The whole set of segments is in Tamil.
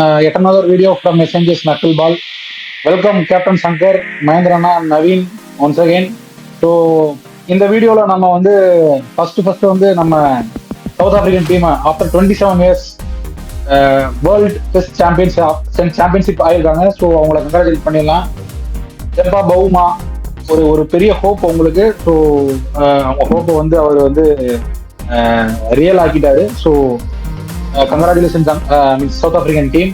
uh, yet another video from Messengers Knuckleball. Welcome captain Shankar மகேந்திரனா Naveen once again so இந்த வீடியோவில் நம்ம வந்து ஃபர்ஸ்ட் ஃபர்ஸ்ட் வந்து நம்ம South African team after twenty seven years world test champions championship ஆயிருக்காங்க. ஸோ அவங்கள கங்க்ராச்சுலேட் பண்ணிடலாம். ஜெப்பா பவுமா ஒரு ஒரு பெரிய ஹோப் உங்களுக்கு. ஸோ அவங்க ஹோப்பை வந்து அவர் வந்து real ஆக்கிட்டாரு. So congratulation means South African team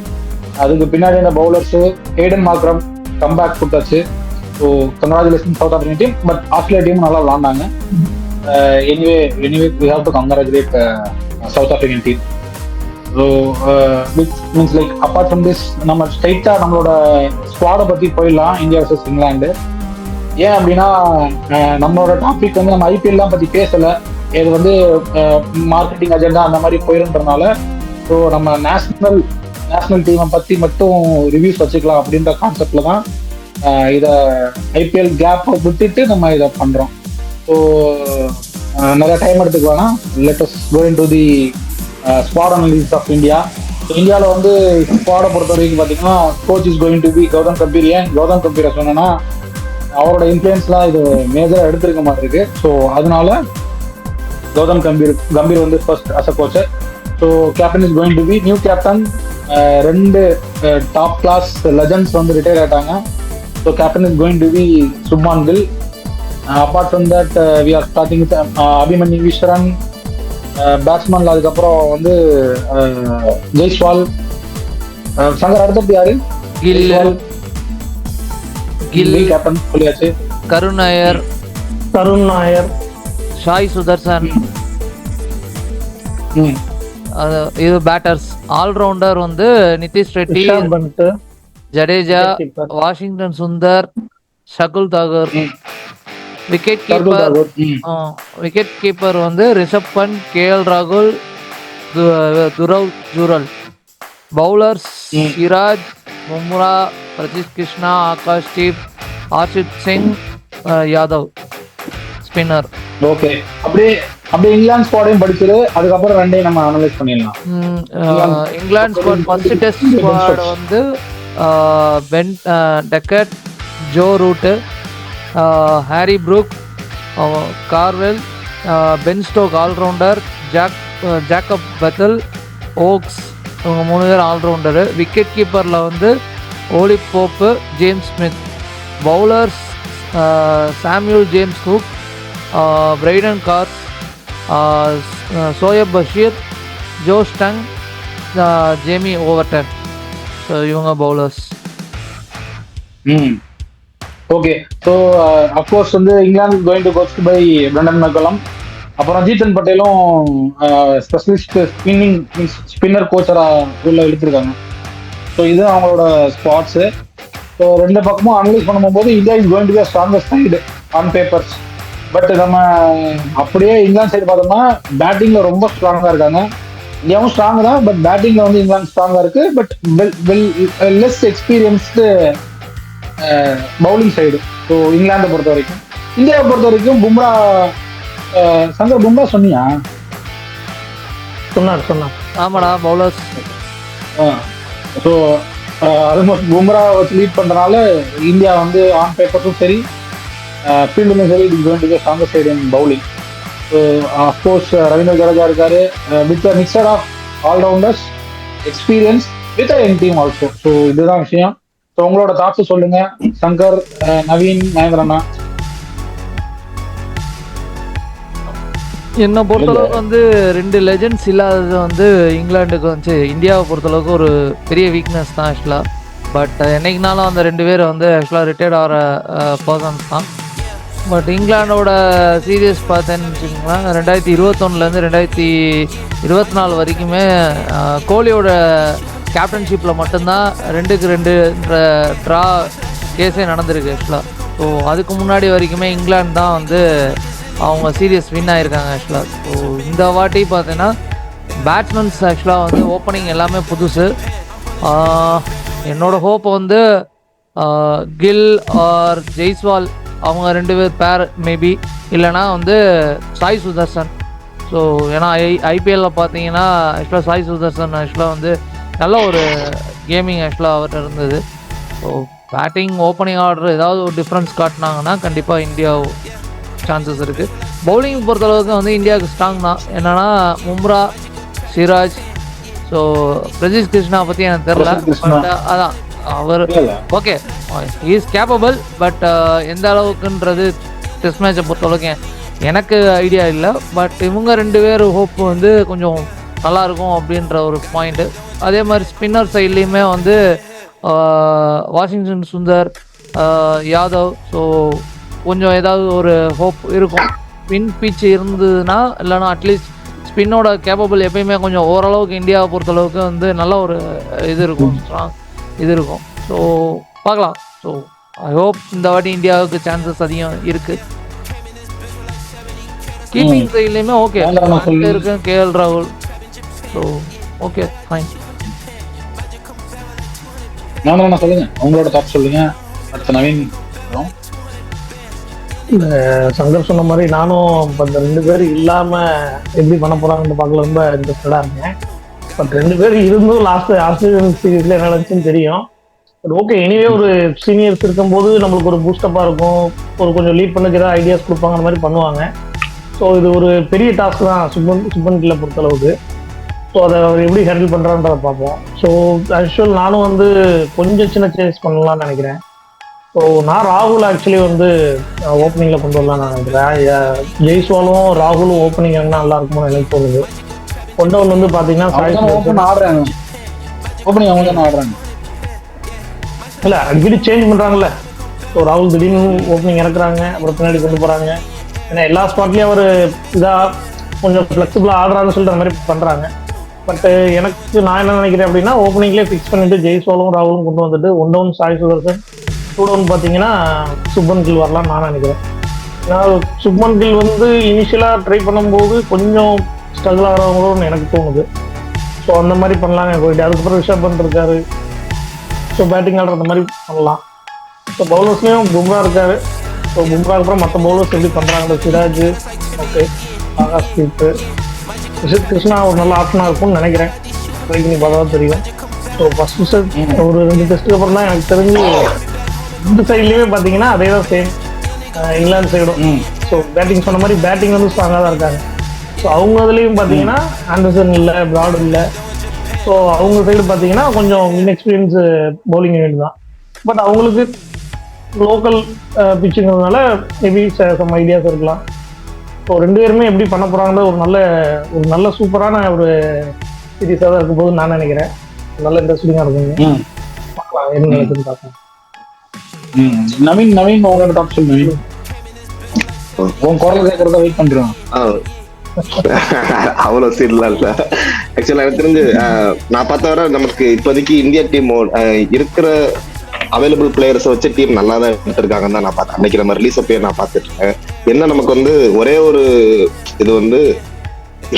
அதுக்கு பின்னாடி இந்த பவுலர்ஸு ஹேடன் மார்க்ரம் கம்பேக் கொடுத்தாச்சு. So congratulation South African team but Australia team நல்லா விளாண்டாங்க. Anyway anyway we have to congratulate South African team so means like apart from this நம்ம ஸ்ட்ரைட்டாக நம்மளோட ஸ்குவாடை பற்றி போயிடலாம். இந்தியா வர்சஸ் இங்கிலாந்து ஏன் அப்படின்னா uh, நம்மளோட டாபிக் வந்து நம்ம ஐபிஎல்லாம் பற்றி பேசலை. இது வந்து மார்க்கெட்டிங் அஜெண்டா அந்த மாதிரி போயிருன்றதுனால ஸோ நம்ம நேஷனல் நேஷனல் டீமை பற்றி மட்டும் ரிவ்யூஸ் வச்சுக்கலாம் அப்படின்ற கான்செப்டில் தான் இதை ஐபிஎல் கேப்பை விட்டுட்டு நம்ம இதை பண்ணுறோம் ஸோ நிறைய டைம் எடுத்துக்க வேணாம். Latest going to the squad analysis of India இந்தியாவில் வந்து ஸ்குவாடை பொறுத்த வரைக்கும் பார்த்தீங்கன்னா coach is going to be Gautam Gambhir. ஏன் கௌதம் கம்பீரை சொன்னேன்னா அவரோட இன்ஃப்ளூயன்ஸ்லாம் இது மேஜராக எடுத்திருக்க மாட்டிருக்கு. ஸோ அதனால கௌதம் கம்பீர் கம்பீர் வந்து first as a Kochhar so captain is going to be new captain ரெண்டு டாப் கிளாஸ் லெஜண்ட்ஸ் வந்து ரிட்டையர் ஆயிட்டாங்க. So captain is going to be Shubman Gill apart from that we are starting Abhimanyu Easwaran பேட்ஸ்மேன்ல அதுக்கப்புறம் வந்து ஜெய்ஸ்வால் சங்கர் அடுத்தது யாரு? கில். ஜெய்ஸ்வால் கில். கேப்டன் சொல்லியாச்சு. கருண் நாயர். தருண் நாயர். ஷாய் சுதர்சன் இது பேட்டர்ஸ் ஆல்ரவுண்டர் வந்து Nitish Reddy Jadeja. Washington Sundar Shardul Thakur. Wicket keeper wicket keeper வந்து ரிஷப் பண்ட் கே எல் ராகுல் Dhruv Jurel. Bowlers. Siraj Bumrah Prasidh Krishna Akash Deep Arshdeep Singh Yadav. Spinner okay. அப்படியே அப்படியே இங்கிலாந்து ஸ்குவாடையும் படிச்சிரு. அதுக்கப்புறம் ரெண்டையும் நம்ம அனலைஸ் பண்ணிடலாம். இங்கிலாந்து ஸ்குவாட் ஃபர்ஸ்ட் டெஸ்ட் ஸ்குவாட் வந்து Ben Duckett Joe Root Harry Brook Crawley Ben Stokes allrounder Jack Jacob Bethell Woakes இவங்க மூணு பேர் ஆல்ரவுண்டரு விக்கெட் கீப்பரில் வந்து Ollie Pope James Smith bowlers Samuel James Hook Brydon Carse Shoaib Bashir Josh Tongue Jamie Overton so இவங்க bowlers hmm. Okay so of course வந்து England going to coached by Brendon McCullum அப்புறம் ஜீத்தன் பட்டேலும் ஸ்பெஷலிஸ்ட் ஸ்பின்னிங் மீன்ஸ் ஸ்பின்னர் கோச்சராக உள்ள இழுத்துருக்காங்க. ஸோ இது அவங்களோட ஸ்பாட்ஸு ஸோ ரெண்டு பக்கமும் அனலைஸ் பண்ணும்போது India is going to be strongest side on papers but நம்ம அப்படியே இங்கிலாந்து சைடு பார்த்தோம்னா பேட்டிங்கில் ரொம்ப ஸ்ட்ராங்காக இருக்காங்க. இந்தியாவும் ஸ்ட்ராங் தான் பட் பேட்டிங்கில் வந்து இங்கிலாந்து ஸ்ட்ராங்காக இருக்குது but well well less experienced bowling side so இங்கிலாந்தை பொறுத்த வரைக்கும். இந்தியாவை பொறுத்த வரைக்கும் பும்ரா சங்கர் பும்ரா சொன்னியா? சொன்னார் சொன்னார். ஆமாடா பவுலர்ஸ் ஸோ ஆல்மோஸ்ட் பும்ரா வச்சு லீட் பண்ணுறனால இந்தியா வந்து ஆன் பேப்பர்ஸும் சரி ஃபீல்டுமே சரி it going to stronger side in bowling so of course Ravindra Jadeja இருக்காரு. With mixture of allrounders experience with in team also so இதுதான் விஷயம். ஸோ உங்களோட தாட்ஸ் சொல்லுங்க. சங்கர் அஹ், நவீன் மகேந்திரண்ணா என்னை பொறுத்தளவுக்கு வந்து ரெண்டு லெஜெண்ட்ஸ் இல்லாதது வந்து இங்கிலாந்துக்கு வந்து இந்தியாவை பொறுத்தளவுக்கு ஒரு பெரிய வீக்னஸ் தான் ஆக்சுவலாக பட் என்னைக்குனாலும் அந்த ரெண்டு பேர் வந்து ஆக்சுவலாக ரிட்டையர்ட் ஆகிற பர்சன்ஸ் தான். பட் இங்கிலாண்டோட சீரியஸ் பார்த்தேன்னு வச்சுக்கோங்களேன் ரெண்டாயிரத்தி இருபத்தொன்னுலேருந்து ரெண்டாயிரத்தி இருபத்தி நாலு வரைக்குமே கோலியோட கேப்டன்ஷிப்பில் மட்டும்தான் ரெண்டுக்கு ரெண்டுன்ற ட்ரா கேஸே நடந்திருக்கு ஆக்சுவலாக ஸோ அதுக்கு முன்னாடி வரைக்குமே இங்கிலாந்து தான் வந்து அவங்க சீரியஸ் வின் ஆகியிருக்காங்க ஆக்சுவலாக ஸோ இந்த வாட்டி பார்த்தீங்கன்னா பேட்ஸ்மேன்ஸ் ஆக்சுவலாக வந்து ஓப்பனிங் எல்லாமே புதுசு. என்னோடய ஹோப் வந்து கில் ஆர் ஜெய்ஸ்வால் அவங்க ரெண்டு பேர் பேர் மேபி இல்லைனா வந்து சாய் சுதர்சன். ஸோ ஏன்னா ஐ ஐபிஎல்ல பார்த்தீங்கன்னா ஆக்சுவலாக சாய் சுதர்சன் ஆக்சுவலாக வந்து நல்ல ஒரு கேமிங் ஆக்சுவலாக அவர்கிட்ட இருந்தது. ஸோ பேட்டிங் ஓப்பனிங் ஆர்டர் ஏதாவது ஒரு டிஃப்ரென்ஸ் காட்டினாங்கன்னா கண்டிப்பாக இந்தியா சான்சஸ் இருக்குது பவுலிங் பொறுத்தளவுக்கு வந்து இந்தியாவுக்கு ஸ்ட்ராங் தான். என்னென்னா மும்ரா சிராஜ். ஸோ பிரஜீஷ் கிருஷ்ணா பற்றி எனக்கு தெரில. பட் அதான். அவர் ஓகே இஸ் கேப்பபிள் பட் எந்த அளவுக்குன்றது டெஸ்ட் மேட்சை பொறுத்தளவுக்கு எனக்கு ஐடியா இல்லை. பட் இவங்க ரெண்டு பேர் ஹோப் வந்து கொஞ்சம் நல்லா இருக்கும் அப்படின்ற ஒரு பாயிண்ட்டு அதே மாதிரி ஸ்பின்னர் சைட்லேயுமே வந்து ah, Washington Sundar ah, Yadav. So கொஞ்சம் ஏதாவது ஒரு ஹோப் இருக்கும். ஸ்பின் பிச் இருந்ததுன்னா இல்லைன்னா அட்லீஸ்ட் ஸ்பின்னோட கேப்பபிள் எப்பயுமே கொஞ்சம் ஓரளவுக்கு இந்தியாவை பொறுத்தளவுக்கு வந்து நல்ல ஒரு இது இருக்கும். ஸ்ட்ராங் இது இருக்கும். ஸோ பார்க்கலாம். ஸோ ஐ ஹோப் இந்த வாட்டி இந்தியாவுக்கு சான்சஸ் அதிகம் இருக்கு. கீப்பிங் சைட்லேயுமே ஓகே. இருக்கு கேஎல் ராகுல் ஸோ ஓகே ஃபைன் நான் என்ன சொல்லுங்க. உங்களோட தாட் சொல்லுங்க. அடுத்த நவீன். இந்த சங்கர் சொன்ன மாதிரி நானும் இப்போ இந்த ரெண்டு பேர் இல்லாம எப்படி பண்ண போறாங்கன்னு பார்க்கல. ரொம்ப இன்ட்ரெஸ்டடா இருக்கேன். பட் ரெண்டு பேரும் இருந்தும் லாஸ்ட் ஆஸ்திரேலியன் சீரீஸ்ல என்ன நடந்துச்சுன்னு தெரியும். பட் ஓகே எனிவே ஒரு சீனியர்ஸ் இருக்கும்போது நம்மளுக்கு ஒரு பூஸ்டப்பாக இருக்கும். ஒரு கொஞ்சம் லீட் பண்ணுக்கு ஏதாவது ஐடியாஸ் கொடுப்பாங்க அந்த மாதிரி பண்ணுவாங்க. ஸோ இது ஒரு பெரிய டாஸ்க் தான் சுப்பன் சுப்பன் கில்லை பொறுத்தளவுக்கு. ஸோ அதை அவர் எப்படி ஹேண்டில் பண்ணுறான்றதை பார்ப்போம். ஸோ ஆக்சுவல் நானும் வந்து கொஞ்சம் சின்ன சேஞ்ச் பண்ணலாம்னு நினைக்கிறேன். ஸோ நான் ராகுல் ஆக்சுவலி வந்து uh, ஓப்பனிங்கில் கொண்டு வரலாம்னு நினைக்கிறேன். ஜெய்ஸ்வாலும் ராகுலும் ஓப்பனிங் என்ன நல்லா இருக்குமோ எனக்கு தோணுது. கொண்டவன் வந்து பார்த்தீங்கன்னா. ஓப்பன் ஆடுறாங்க. ஓப்பனிங் அவங்க தானே ஆடுறாங்க. இல்ல அடிக்கடி சேஞ்ச் பண்றாங்கல்ல. ஸோ ராகுல் திடீர்னு ஓப்பனிங் இறக்குறாங்க அப்புறம் பின்னாடி கொண்டு போறாங்க. ஏன்னா எல்லா ஸ்பாட்லயும் அவர் இதா கொஞ்சம் ஃபிளெக்சிபிளா ஆடுறாருன்னு சொல்லிட்டு அந்த மாதிரி பண்றாங்க. பட் எனக்கு நான் என்ன நினைக்கிறேன் அப்படின்னா ஓப்பனிங்லேயே ஃபிக்ஸ் பண்ணிட்டு ஜெய்ஸ்வாலும் ராகுலும் கொண்டு வந்துட்டு one down Sai Sudharsan two down பார்த்தீங்கன்னா சுப்மன் கில் வரலாம்னு நான் நினைக்கிறேன். ஏன்னா சுப்மன் கில் வந்து இனிஷியலாக ட்ரை பண்ணும்போது கொஞ்சம் ஸ்ட்ரகிள் ஆகிறவங்களோன்னு எனக்கு தோணுது. ஸோ அந்த மாதிரி பண்ணலாங்க போயிட்டு அதுக்கப்புறம் ரிஷப் பண்ட் இருக்காரு ஸோ பேட்டிங் ஆடுற அந்த மாதிரி பண்ணலாம். ஸோ பவுலர்ஸ்லேயும் பும்ரா இருக்காரு. ஸோ பும்ரா அப்புறம் மற்ற பவுலர்ஸ் எப்படி பண்ணுறாங்க சிராஜ் ஓகே ஆகாஷ் தீப் ரிஷித் கிருஷ்ணா ஒரு நல்ல ஆப்ஷனாக இருக்கும்னு நினைக்கிறேன். ட்ரை பண்ணி பார்த்தா தான் தெரியும். ஸோ ஃபர்ஸ்ட் செட் ஒரு ரெண்டு டெஸ்ட்டுக்கு அப்புறம் தான் எனக்கு தெரிஞ்சு இந்த சைட்லேயுமே பார்த்தீங்கன்னா அதே தான் சேம் இங்கிலாந்து சைடும் ஸோ பேட்டிங் சொன்ன மாதிரி பேட்டிங் வந்து ஸ்ட்ராங்காக தான் இருக்காங்க. ஸோ அவங்க இதுலேயும் பார்த்தீங்கன்னா ஆண்டர்சன் இல்லை பிராட் இல்லை. ஸோ அவங்க சைடு பார்த்தீங்கன்னா கொஞ்சம் இன்எக்ஸ்பீரியன்ஸ் பவுலிங் யூனிட் தான். பட் அவங்களுக்கு லோக்கல் பிச்சுங்கிறதுனால மேபி சம் ஐடியாஸ் இருக்கலாம். ஸோ ரெண்டு பேருமே எப்படி பண்ண போகிறாங்கன்ற ஒரு நல்ல ஒரு நல்ல சூப்பரான ஒரு சீரீஸாக தான் இருக்க போகுதுன்னு நான் நினைக்கிறேன். நல்ல இன்ட்ரெஸ்டிங்காக இருக்குங்க. பார்க்கலாம் என்ன நடக்குதுன்னு பார்க்கலாம். நவீன் நவீன் உங்களோட டாப் சொல்லு நவீன். உன் குரல் கேட்கறத வெயிட் பண்றோம் அவ்வளவு சீன்லாம் இல்ல. ஆக்சுவலா எனக்கு தெரிஞ்சு நான் பார்த்த வர நமக்கு இப்போதைக்கு இந்தியா டீம் இருக்கிற அவைலபிள் பிளேயர்ஸ் வச்சு டீம் நல்லா தான் எடுத்திருக்காங்கன்னு தான் நான் பார்த்தேன். அன்னைக்கு நம்ம ரிலீஸ் அப்பயே நான் பார்த்துட்டு இருக்கேன். என்ன நமக்கு வந்து ஒரே ஒரு இது வந்து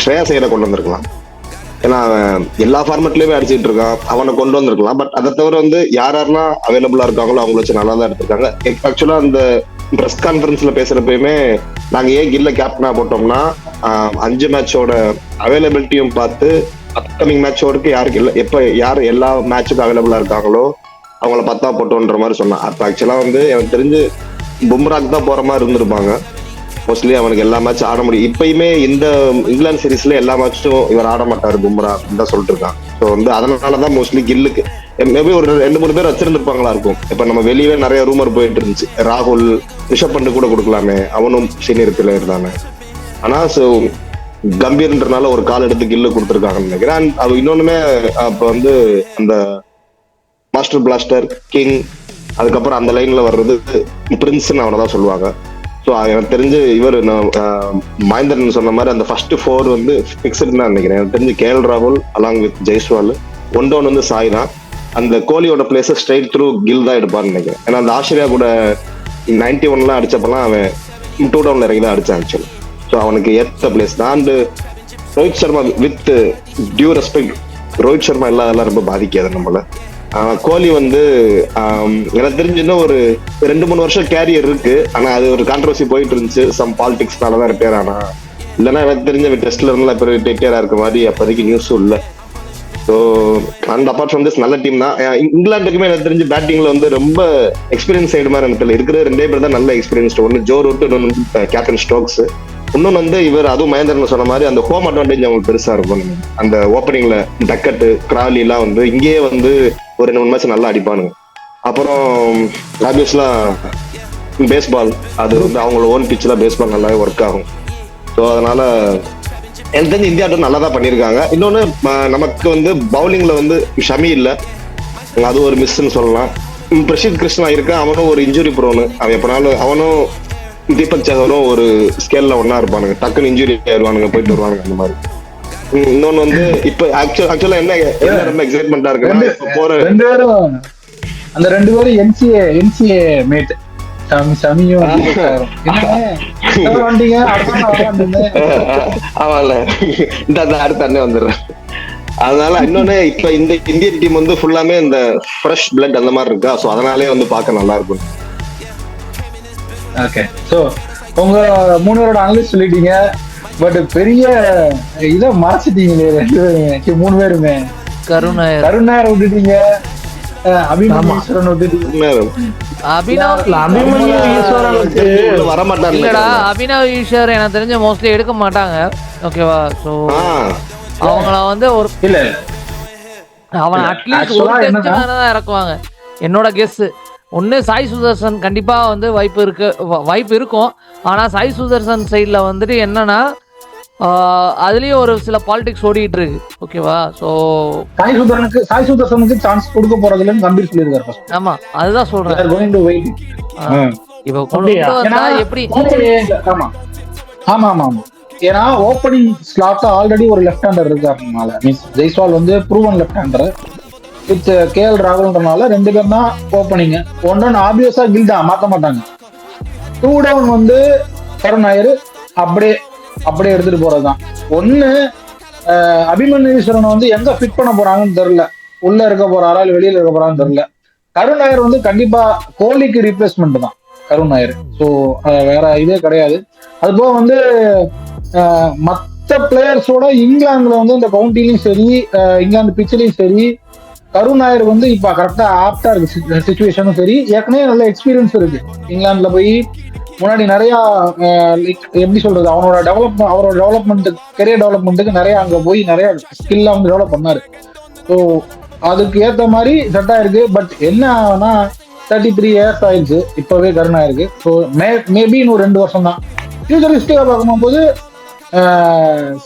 ஸ்ரேயா செய்யற கொண்டு வந்திருக்கலாம். ஏன்னா அவன் எல்லா ஃபார்மெட்லயுமே அடிச்சுட்டு இருக்கான். அவனை கொண்டு வந்திருக்கலாம். பட் அதை தவிர வந்து யார் யாரெல்லாம் அவைலபிளா இருக்காங்களோ அவங்கள வச்சு நல்லா தான் எடுத்திருக்காங்க ஆக்சுவலா அந்த ப்ரெஸ் கான்ஃபரன்ஸ்ல பேசுறப்பயுமே நாங்க ஏன் கில்ல கேப்டனா போட்டோம்னா அஞ்சு மேட்சோட அவைலபிலிட்டியும் பார்த்து அப்கமிங் மேட்சோடுக்கு யாருக்கு இல்லை எப்போ யார் எல்லா மேட்சுக்கும் அவைலபிளா இருக்காங்களோ அவங்கள பத்தா போட்டோன்ற மாதிரி சொன்னான். அப்ப ஆக்சுவலா வந்து எனக்கு தெரிஞ்சு பும்ராக் தான் போற மாதிரி இருந்திருப்பாங்க. மோஸ்ட்லி அவனுக்கு எல்லா மேட்சும் ஆட முடியும். இப்பயுமே இந்த இங்கிலாந்து சீரீஸ்ல எல்லா மேட்சும் இவர் ஆட மாட்டாரு பும்ரா அப்படின்னு தான் சொல்லிட்டு இருக்கான். ஸோ வந்து அதனாலதான் மோஸ்ட்லி கில்லுக்கு மேபி ஒரு ரெண்டு மூணு பேர் வச்சிருந்திருப்பாங்களா இருக்கும். இப்ப நம்ம வெளியவே நிறைய ரூமர் போயிட்டு இருந்துச்சு ராகுல் ரிஷப் பண்ட் கூட கொடுக்கலாமே. அவனும் சீனியர் பிளேயர் தானே. ஆனா ஸோ கம்பீர்ன்றனால ஒரு கால் எடுத்து கில்லு கொடுத்துருக்காங்கன்னு நினைக்கிறேன். அண்ட் அது இன்னொன்னுமே அப்ப வந்து அந்த மாஸ்டர் பிளாஸ்டர் கிங் அதுக்கப்புறம் அந்த லைன்ல வர்றது பிரின்ஸ்ன்னு அவனை தான் சொல்லுவாங்க. ஸோ எனக்கு தெரிஞ்சு இவர் மகேந்திரன் சொன்ன மாதிரி அந்த ஃபர்ஸ்ட் ஃபோர் வந்து ஃபிக்ஸ்டு தான் நினைக்கிறேன். எனக்கு தெரிஞ்சு கேஎல் ராகுல் along with Jaiswal one down வந்து சாய் தான் அந்த கோலியோட பிளேஸை ஸ்ட்ரைட் த்ரூ கில் தான் எடுப்பான்னு நினைக்கிறேன். ஏன்னா அந்த ஆஸ்திரேலியா கூட நைன்டி ஒன்லாம் அடிச்சப்பெல்லாம் அவன் டூ டவுன்ல இறங்கி தான் அடிச்சான் ஆக்சுவலி ஸோ அவனுக்கு ஏற்ற பிளேஸ் தான் and Rohit Sharma with due respect Rohit Sharma இல்லாதெல்லாம் ரொம்ப பாதிக்காது நம்மள. கோலி வந்து எனக்கு தெரிஞ்சுன்னா ஒரு ரெண்டு மூணு வருஷம் கேரியர் இருக்கு. ஆனா அது ஒரு கான்ட்ரவர்சி போயிட்டு இருந்துச்சு. சம் பாலிடிக்ஸ்னால தான் ரிப்பேர் ஆனா இல்லைன்னா எனக்கு தெரிஞ்ச டெஸ்ட்ல இருந்தா இப்போ ரிட்டையரா இருக்க மாதிரி அப்போதைக்கு நியூஸும் இல்லை. So and apart from this நல்ல டீம் தான். இங்கிலாந்துக்குமே எனக்கு தெரிஞ்சு பேட்டிங்ல வந்து ரொம்ப எக்ஸ்பீரியன்ஸ் சைடு மாதிரி எனக்கு தெரியல இருக்கிற ரெண்டே பேர் தான் நல்ல எக்ஸ்பீரியன்ஸ் ஒன்று ஜோ ரூட் இன்னொன்று கேப்டன் ஸ்டோக்ஸ் இன்னொன்று வந்து இவர் அதுவும் மகேந்திரன் சொன்ன மாதிரி அந்த ஹோம் அட்வான்டேஜ் அவங்களுக்கு பெருசா இருக்கும். அந்த ஓப்பனிங்ல டக்கட்டு கிராலி எல்லாம் வந்து இங்கேயே வந்து ஒரு ரெண்டு மூணு மேட்ச் நல்லா அடிப்பானுங்க. அப்புறம் ஆப்வியஸ்லாம் பேஸ்பால் அது வந்து அவங்களோட ஓன் பிச்சில் பேஸ்பால் நல்லாவே ஒர்க் ஆகும். ஸோ அதனால எனக்கு தெரிஞ்சு இந்தியா நல்லா தான் பண்ணியிருக்காங்க. இன்னொன்று நமக்கு வந்து பவுலிங்ல வந்து ஷமி இல்லை. அது ஒரு மிஸ்ன்னு சொல்லலாம். பிரசித் கிருஷ்ணா இருக்கான். அவனும் ஒரு இன்ஜுரி ப்ரோனு அவன் எப்பனாலும் அவனும் தீபக் சகரும் ஒரு ஸ்கேல்ல ஒண்ணா இருப்பானுங்க. டக்குன்னு இன்ஜுரி ஆயிடுவானுங்க போயிட்டு வருவானுங்க அந்த மாதிரி. இன்னொன்னு வந்து இப்ப ஆக்சுவல் ஆக்சுவலா என்ன என்ன ரொம்ப எக்ஸைட்மெண்டா இப்ப போற ரெண்டு பேரும் அந்த ரெண்டு பேரும் என்சிஏ என்சிஏ மேட் ஆமால இந்த அந்த அடுத்த அண்ணே வந்துடுறேன். அதனால இன்னொன்னு இப்ப இந்த இந்தியன் டீம் வந்து ஃபுல்லாமே இந்த ஃப்ரெஷ் பிளட் அந்த மாதிரி இருக்கா? சோ அதனாலே வந்து பார்க்க நல்லா இருக்கும். ஓகே சோ உங்க மூணு பேரோட அனலிஸ்ட் சொல்லிட்டீங்க. பட் பெரிய இதை மறைச்சிட்டீங்களே ரெண்டு பேருமே. மூணு பேருமே. கருணாயர் கருணாயர் விட்டுட்டீங்க. அபினவ் ஈஸ்வர் எனக்கு தெரிஞ்ச மோஸ்ட்லி எடுக்க மாட்டாங்க. ஓகேவா ஸோ அவங்கள வந்து ஒரு இல்ல. அவன் அட்லீஸ்ட் ஒரு டெஸ்ட் தான் இறக்குவாங்க. என்னோட கெஸ் ஒன்று சாய் சுதர்சன் கண்டிப்பா வந்து வாய்ப்பு இருக்கு வாய்ப்பு இருக்கும். ஆனா சாய் சுதர்சன் சைடுல வந்துட்டு என்னன்னா அதுலயும் ஒரு சில பாலிடிக்ஸ் ஓடிட்டு இருக்கு. ஓகேவா ஸோ சாய் சுதரனுக்கு சாய் சுதர்சனுக்கு சான்ஸ் கொடுக்க போறது இல்லைன்னு கம்பீர் சொல்லியிருக்காரு. ஆமா அதுதான் சொல்றேன். இப்போ எப்படி? ஆமா. ஆமா ஆமா ஆமா. ஏன்னா ஓப்பனிங் ஸ்லாட் ஆல்ரெடி ஒரு லெஃப்ட் ஹேண்டர் இருக்காருனால மீன்ஸ் ஜெய்ஸ்வால் வந்து proven left hander with K L ராகுல்ன்றனால ரெண்டு பேரும் தான் ஓப்பனிங் ஒன் ஒன் ஆப்வியஸா கில்டா மாத்த மாட்டாங்க. டூ டவுன் வந்து கருண் நாயர் அப்படியே அப்படியே எடுத்துட்டு போறதுதான். ஒண்ணு அஹ், வந்து எங்க ஃபிட் பண்ண போறாங்கன்னு தெரியல. உள்ள இருக்க போறாரா இல்ல வெளியில இருக்க போறான்னு தெரியல. கருண் நாயர் வந்து கண்டிப்பா கோலிக்கு ரீப்ளேஸ்மெண்ட் தான் கருண் நாயர். ஸோ வேற இதே கிடையாது. அது போக வந்து அஹ், மத்த பிளேயர்ஸோட இங்கிலாந்துல வந்து இந்த கவுண்டிலையும் சரி இங்கிலாந்து பிச்சிலையும் சரி கருண் நாயர் வந்து இப்ப கரெக்டா ஆப்டா இருக்கு சுச்சுவேஷனும் சரி ஏற்கனவே நல்ல எக்ஸ்பீரியன்ஸ் இருக்கு. இங்கிலாந்துல போய் முன்னாடி நிறைய லைக் எப்படி சொல்றது அவனோட டெவலப் அவரோட டெவலப்மெண்ட் கெரியர் டெவலப்மெண்ட்டுக்கு நிறைய அங்க போய் நிறைய ஸ்கில்ல வந்து டெவலப் பண்ணாரு. ஸோ அதுக்கு ஏத்த மாதிரி செட் ஆயிருக்கு. பட் என்ன ஆகுனா தேர்ட்டி த்ரீ இயர்ஸ் ஆயிடுச்சு. இப்பவே கருணா இருக்கு. ஸோ மே மேபி இன்னும் ரெண்டு வருஷம் தான் ஃபியூச்சரிஸ்டிக்கா பார்க்கும்போது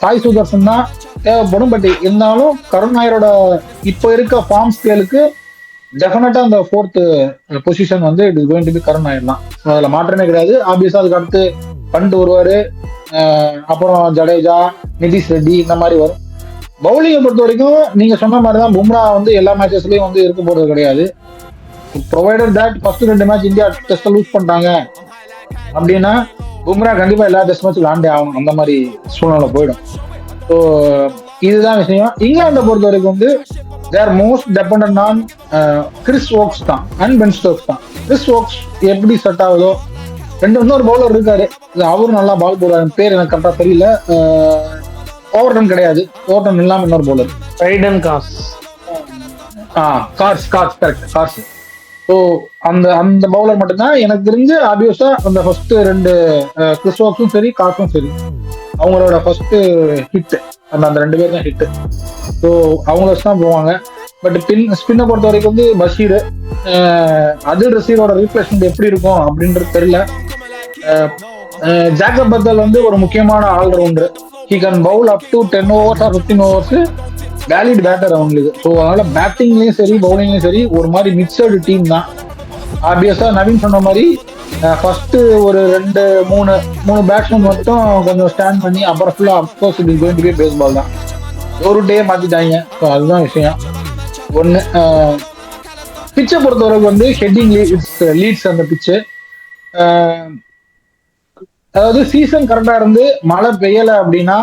சாய் சுதர்சன் தான் தேவைப்படும். பட் இருந்தாலும் கருணாயரோட இப்போ இருக்க ஃபார்ம் ஸ்கேலுக்கு டெஃபினட்டா அந்த ஃபோர்த் பொசிஷன் வந்து it is going to be கருணாயர் ஆயிடலாம். அதுல மாற்றமே கிடையாது. ஆப்வியஸா அதுக்கு அடுத்து பண்ட் வருவாரு. அப்புறம் ஜடேஜா நிதிஷ் ரெட்டி இந்த மாதிரி வரும். பவுலிங்கை பொறுத்த வரைக்கும் நீங்க சொன்ன மாதிரி தான் பும்ரா வந்து எல்லா மேட்சஸ்லயும் வந்து இருக்க போறது கிடையாது. ப்ரொவைடர் தட் ஃபர்ஸ்ட் ரெண்டு மேட்ச் இந்தியா டெஸ்ட் லூஸ் பண்ணிட்டாங்க. அப்படின்னா பும்ரா கண்டிப்பா எல்லா டெஸ்ட் மேட்ச் விளாண்டே ஆகணும். அந்த மாதிரி சூழ்நிலை போயிடும். ஸோ இதுதான் விஷயம். இங்கிலாண்டை பொறுத்த வரைக்கும் வந்து their most depend on Chris Woakes தான் அண்ட் பென் ஸ்டோக்ஸ் தான். கிறிஸ் ஓக்ஸ் எப்படி செட் ஆகுதோ ரெண்டு இன்னொரு பவுலர் இருக்காரு. அவரும் நல்லா பால் போடுறாரு பேர் எனக்கு கரெக்டாக தெரியல. ஓவர்டன் கிடையாது. ஓவர்டன் இல்லாம இன்னொரு bowler Brydon Carse ah Carse Carse correct Carse so அந்த அந்த பவுலர் மட்டும்தான். எனக்கு தெரிஞ்சு ஆப்வியஸா அந்த ஃபர்ஸ்ட் ரெண்டு கிறிஸ்வாக்ஸும் சரி கார்ஸும் சரி. அவங்களோட ஃபர்ஸ்ட் ஹிட் அந்த அந்த ரெண்டு பேர் தான் ஹிட் ஸோ அவங்க வச்சு தான் போவாங்க. பட் பின் ஸ்பின்னை பொறுத்த வரைக்கும் வந்து பஷீர் அதில் ரசீரோட ரீப்ளேஸ்மெண்ட் எப்படி இருக்கும் அப்படின்றது தெரியல. ஜாக்கப் பத்தல் வந்து ஒரு முக்கியமான allrounder he can bowl up to ten overs or fifteen overs valid batter அவங்களுக்கு. ஸோ அதனால பேட்டிங்லேயும் சரி பவுலிங்லேயும் சரி ஒரு மாதிரி மிக்சடு டீம் தான். ஆப்வியஸாக நவீன் சொன்ன மாதிரி ஃபர்ஸ்ட் ஒரு ரெண்டு மூணு மூணு பேட்ஸ்மேன் மட்டும் கொஞ்சம் ஸ்டாண்ட் பண்ணி அப்புறம் ஃபுல்லா of course it going to pace ball தான். ஒரு டே மாத்திட்டாங்க. ஸோ அதுதான் விஷயம். ஒன்று பிச்சை பொறுத்தவரைக்கும் வந்து ஹெட்டிங் லீட்ஸ் அந்த பிச்சு அதாவது சீசன் கரெக்டா இருந்து மழை பெய்யல அப்படின்னா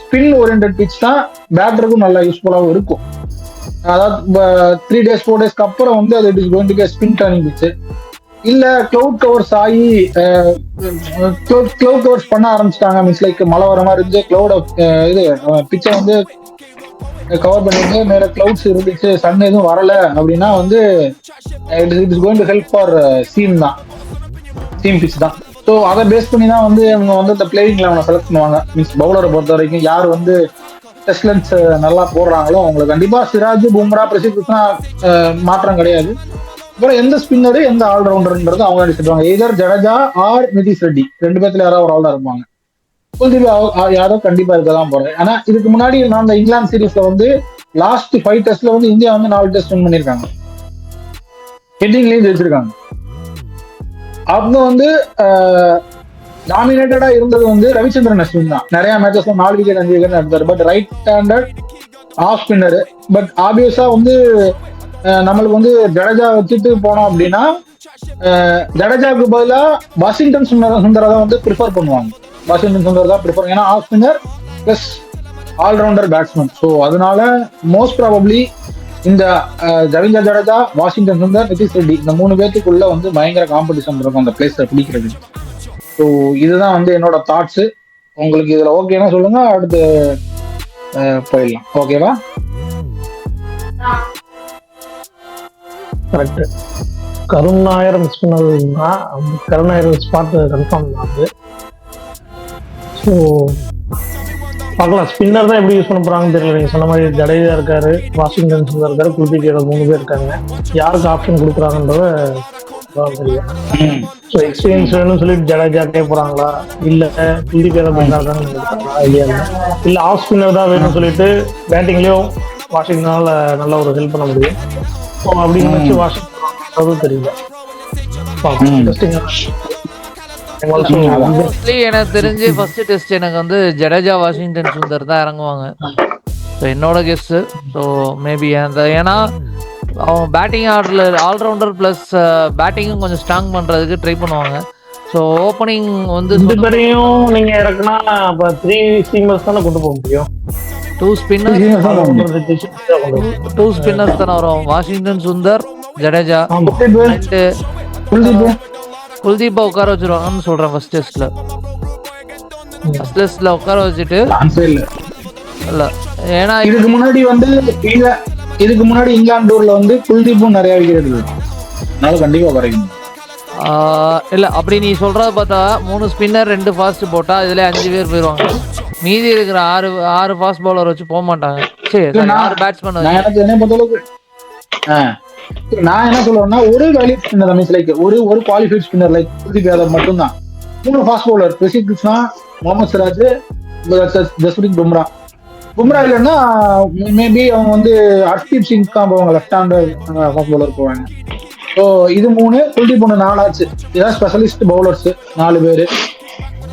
ஸ்பின் ஓரியன்ட் பிச் தான் பேட்டருக்கும் நல்லா யூஸ்ஃபுல்லாகவும் இருக்கும். அதாவது த்ரீ டேஸ் ஃபோர் டேஸ்க்கு அப்புறம் வந்து அது it is going to spin turning pitch இல்ல கிளவுட் கவர்ஸ் ஆகி கிளவுட் கவர்ஸ் பண்ண ஆரம்பிச்சிட்டாங்க மீன்ஸ் லைக் மழை வர மாதிரி இருந்து கிளவுட இது பிச்சை வந்து கவர் பண்ணிட்டு மேல கிளவுட்ஸ் இருந்துச்சு சன் எதுவும் வரல அப்படின்னா வந்து it is going to help for seam தான். சீம் பிச் தான். ஸோ அதை பேஸ் பண்ணி தான் வந்து அவங்க வந்து இந்த பிளேயிங்ல அவங்க செலக்ட் பண்ணுவாங்க. மீன்ஸ் பவுலரை பொறுத்த வரைக்கும் யார் வந்து டெஸ்ட் லென்ஸ் நல்லா போடுறாங்களோ அவங்களுக்கு கண்டிப்பா சிராஜ் பும்ரா பிரசித் மாற்றம் கிடையாது. அப்புறம் எந்த ஸ்பின்னரு எந்த ஆல்ரவுண்டர்ன்றது அவங்க நினைச்சிருவாங்க எதர் ஜடேஜா ஆர் நிதிஷ் ரெட்டி. ரெண்டு பேர்த்துல யாராவது ஒரு ஆள் தான் இருப்பாங்க குல்தீப் யாதவ்- கண்டிப்பா இருக்கதான் போறேன் ஆனா இதுக்கு முன்னாடி நான் அந்த இங்கிலாந்து சீரீஸ்ல வந்து லாஸ்ட் ஃபைவ் டெஸ்ட்ல வந்து இந்தியா வந்து நாலு டெஸ்ட் வின் பண்ணிருக்காங்க ஹெட்டிங்லயும் ஜெயிச்சிருக்காங்க. அவங்க வந்து டாமினேட்டடா இருந்தது வந்து ரவிச்சந்திரன் அஸ்வின் தான். நிறைய மேட்சஸ்ல நாலு விக்கெட் அஞ்சு விக்கெட் எடுத்தாரு. But right handed off spinner but ஆப்வியஸா வந்து நம்மளுக்கு வந்து ஜடேஜா வச்சுட்டு போனோம் அப்படின்னா ஜடேஜாவுக்கு பதிலாக வாஷிங்டன் சுந்தர சுந்தரா தான் வந்து ப்ரிஃபர் பண்ணுவாங்க. வாஷிங்டன் சுந்தர் தான் ப்ரிஃபர் ஏன்னா off spinner plus allrounder batsman so அதனால மோஸ்ட் ப்ராபப்ளி இந்த அஹ், ரவீந்திர ஜடேஜா வாஷிங்டன் சுந்தர் நிதிஷ் ரெட்டி இந்த மூணு பேத்துக்குள்ள வந்து பயங்கர காம்படிஷன் இருக்கும் அந்த பிளேஸை பிடிக்கிறது. ஸோ இதுதான் வந்து என்னோட தாட்ஸ் உங்களுக்கு இதில் ஓகேன்னா சொல்லுங்க. அடுத்து போயிடலாம். ஓகேவா கரெக்ட் கருண் நாயர் மிஸ் பண்ணதுன்னா அந்த கருண் நாயர் ஸ்பாட் கன்ஃபார்ம் தான் அது. ஸோ பார்க்கலாம். ஸ்பின்னர் தான் எப்படி யூஸ் பண்ண போறாங்கன்னு தெரியல. நீங்க சொன்ன மாதிரி ஜடேஜா இருக்காரு வாஷிங்டன் சுந்தர் இருக்காரு குல்தீப் யாதவ் மூணு பேர் இருக்காங்க. யாருக்கு ஆப்ஷன் கொடுக்குறாங்கன்றத தெரியும் ஸோ எக்ஸ்பீரியன்ஸ் வேணும்னு சொல்லிட்டு ஜடேஜா கே போறாங்களா? இல்ல குல்தீப் யாதவ் ஐடியா இல்லை. இல்ல ஆஃப் ஸ்பின்னர் தான் வேணும்னு சொல்லிட்டு பேட்டிங்லயும் வாஷிங்டனால நல்ல ஒரு ஹெல்ப் பண்ண முடியும். அப்படின்னு வச்சு வாஷிங்டன் தெரியல. எனக்கு தெரிஞ்சு ஃபர்ஸ்ட் டெஸ்ட் எனக்கு வந்து ஜடேஜா வாஷிங்டன் சுந்தர் தான் இறங்குவாங்க. ஸோ என்னோட கெஸ்ட்டு ஸோ மேபி அந்த ஏன்னா அவன் பேட்டிங் ஆர்டரில் ஆல்ரவுண்டர் ப்ளஸ் பேட்டிங்கும் கொஞ்சம் ஸ்ட்ராங் பண்ணுறதுக்கு ட்ரை பண்ணுவாங்க. ஸோ ஓப்பனிங் வந்து ரெண்டு பேரையும் நீங்க இறக்குனா அப்ப த்ரீ சீமர்ஸ் தானே கொண்டு போக முடியும்? டூ ஸ்பின்னர்ஸ் ஆமா. டூ ஸ்பின்னர்ஸ் தானே வரும் வாஷிங்டன் சுந்தர் ஜடேஜா குல்தீப் குல்தீப்பை உட்கார வச்சிருவாங்கன்னு சொல்கிறேன் ஃபர்ஸ்ட் டெஸ்ட்டில் ஃபர்ஸ்ட் டெஸ்ட்டில் உட்கார வச்சுட்டு இல்ல ஏன்னா இதுக்கு முன்னாடி வந்து இதுக்கு முன்னாடி இங்கிலாந்து டூர்ல வந்து குல்தீப்பும் நிறைய எடுக்கலாம் அதனால கண்டிப்பா ஆஹ் இல்ல அப்படி நீ சொல்றத பார்த்தா மூணு ஸ்பின்னர் ரெண்டு ஃபாஸ்ட் போட்டா இதுல அஞ்சு பேர் போயிருவாங்க மீதி இருக்கிற ஆறு ஆறு ஃபாஸ்ட் பவுலர் வச்சு போக மாட்டாங்க. சரி ஆறு பேட்ஸ்மேன் எனக்கு என்ன பொறுத்தளவுக்கு. நான் என்ன சொல்லுவேன்னா ஒரு வேல்யூ ஸ்பின்னர் மீன்ஸ் லைக் ஒரு ஒரு qualified spinner like Kuldeep Yadav மட்டும்தான். மூணு ஃபாஸ்ட் பவுலர் பிரசித் கிருஷ்ணா முகமது சிராஜ் ஜஸ்பிரீத் பும்ரா. பும்ரா இல்லைன்னா மேபி அவங்க வந்து ஹர்ஷ்தீப் சிங் தான் போவாங்க லெஃப்ட் ஹேண்டர் ஃபாஸ்ட் பவுலர் போவாங்க. ஸோ இது மூணு குல்தீப் ஒன்று நாலாச்சு. இதான் ஸ்பெஷலிஸ்ட் பவுலர்ஸ் நாலு பேர்.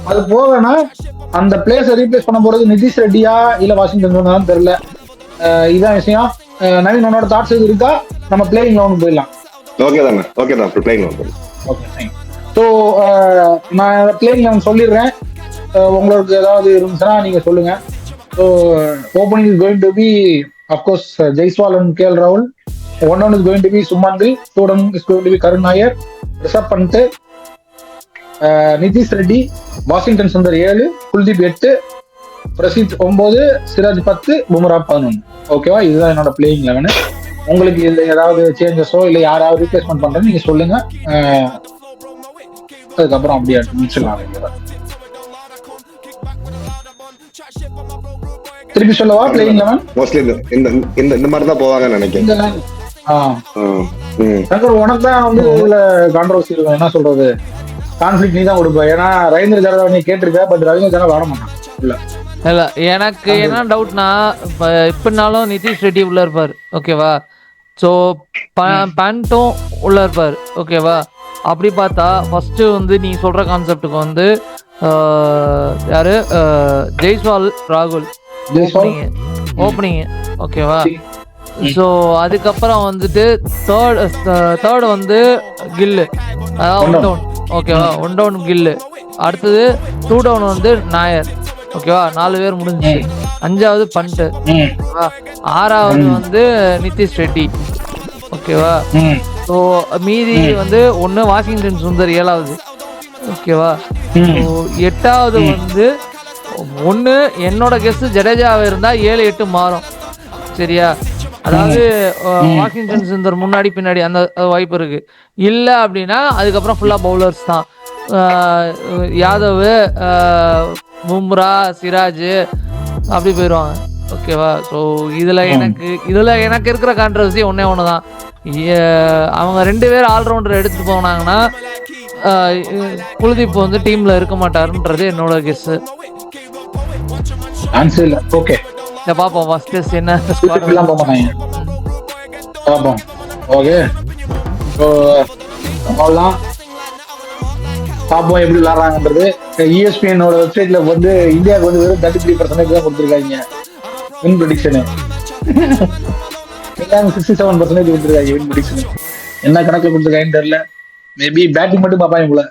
அது போகனா அந்த பிளேஸை ரீப்ளேஸ் பண்ண போறது நிதிஷ் ரெட்டியா இல்ல வாஷிங்டன் சுந்தரான்னு தெரியல. இதான் விஷயம். நவீன் உன்னோட தாட்ஸ் எது இருக்கா? நம்ம பிளேயிங் லெவனுக்கு போயிடலாம். ஓகே தானே ஓகே தான். பிளேயிங் ஓகே ஓகே ஸோ நான் பிளேயிங் லெவன் சொல்லிடுறேன். உங்களுக்கு ஏதாவது இருந்துச்சுன்னா நீங்க சொல்லுங்க. So opening is going to be of course Jaiswal and KL ராகுல். One one is going to be Shubman Gill two one is going to be Karun Nair Rishabh Pant Nitish Reddy Washington Sundar ஏழு குல்தீப் எட்டு பிரசித் ஒன்பது சிராஜ் பத்து பும்ரா பதினொன்று ஓகேவா இதுதான் என்னோட பிளேயிங் லெவனு உங்களுக்கு இதுல ஏதாவது சேஞ்சஸோ இல்லை யாராவது ரீப்ளேஸ்மெண்ட் பண்றேன்னு நீங்க சொல்லுங்க. அதுக்கப்புறம் அப்படியே முடிச்சிடலாம். திருப்பி சொல்லவா பிளேயிங் லெவன் மோஸ்ட்லி இந்த இந்த இந்த மாதிரி தான் போவாங்கன்னு நினைக்கிறேன். உனக்கு தான் வந்து இதுல கான்ட்ரவர்சி இருக்கும். என்ன சொல்றது? கான்ஃபிளிக் நீ தான் கொடுப்ப. ஏன்னா ரவீந்திர ஜடேஜா நீ கேட்டிருக்க பட் ரவீந்திர ஜடேஜா வர மாட்டான். இல்ல. இல்ல எனக்கு என்ன டவுட்னா இப்போ இப்படினாலும் நிதிஷ் ரெட்டி உள்ள இருப்பார். ஓகேவா ஸோ பேண்ட்டும் உள்ள இருப்பார். ஓகேவா அப்படி பார்த்தா ஃபர்ஸ்ட் வந்து நீ சொல்ற கான்செப்டுக்கு வந்து யாரு? ஜெய்ஸ்வால் ராகுல். ஓப்பனிங் ஓப்பனிங் ஓகேவா ஸோ அதுக்கப்புறம் வந்துட்டு தேர்ட் தேர்ட் வந்து கில்லு. அதாவது ஒன் டவுன் ஓகேவா ஒன் டவுன் கில்லு அடுத்தது டூ டவுன் வந்து நாயர். ஓகேவா நாலு பேர் முடிஞ்சு. அஞ்சாவது பண்ட்டு ஆறாவது வந்து நிதிஷ் ரெட்டி. ஓகேவா ஸோ மீதி வந்து ஒன்று வாஷிங்டன் சுந்தர் ஏழாவது. ஓகேவா ஸோ எட்டாவது வந்து ஒன்று என்னோட கெஸ்ட் ஜடேஜாவை இருந்தால் ஏழு எட்டு மாறும். சரியா? அதாவது வாஷிங்டன் சுந்தர் முன்னாடி பின்னாடி அந்த வாய்ப்பு இருக்கு. இல்ல அப்படின்னா அதுக்கப்புறம் ஃபுல்லா பவுலர்ஸ் தான். யாதவ் பும்ரா சிராஜ் அப்படி போயிடுவாங்க ஓகேவா ஸோ இதுல எனக்கு இதுல எனக்கு இருக்கிற கான்ட்ரவர்சி ஒன்னே ஒன்று தான் அவங்க ரெண்டு பேர் ஆல்ரவுண்டர் எடுத்துட்டு போனாங்கன்னா குல்தீப் வந்து டீம்ல இருக்க மாட்டாருன்றது என்னோட கெஸ் ஆன்சர் இல்ல. ஓகே இதை பார்ப்போம் ஃபர்ஸ்ட் என்ன squad எல்லாம் போக மாட்டாங்க. பார்ப்போம் ஓகே. ஸோ அவ்வளோதான் பார்ப்போம் எப்படி விளாட்றாங்கன்றது E இஎஸ்பிஎனோட வெப்சைட்ல வந்து இந்தியாவுக்கு வந்து வெறும் தேர்ட்டி த்ரீ பர்சன்டேஜ் தான் கொடுத்துருக்காங்க. வின் ப்ரொடிக்ஷனு எல்லாரும் சிக்ஸ்டி செவன் பர்சன்டேஜ் கொடுத்துருக்காங்க வின் ப்ரொடிக்ஷன் என்ன கணக்கில் கொடுத்துருக்காங்கன்னு தெரியல. மேபி பேட்டிங் மட்டும் பார்ப்பாங்க போல.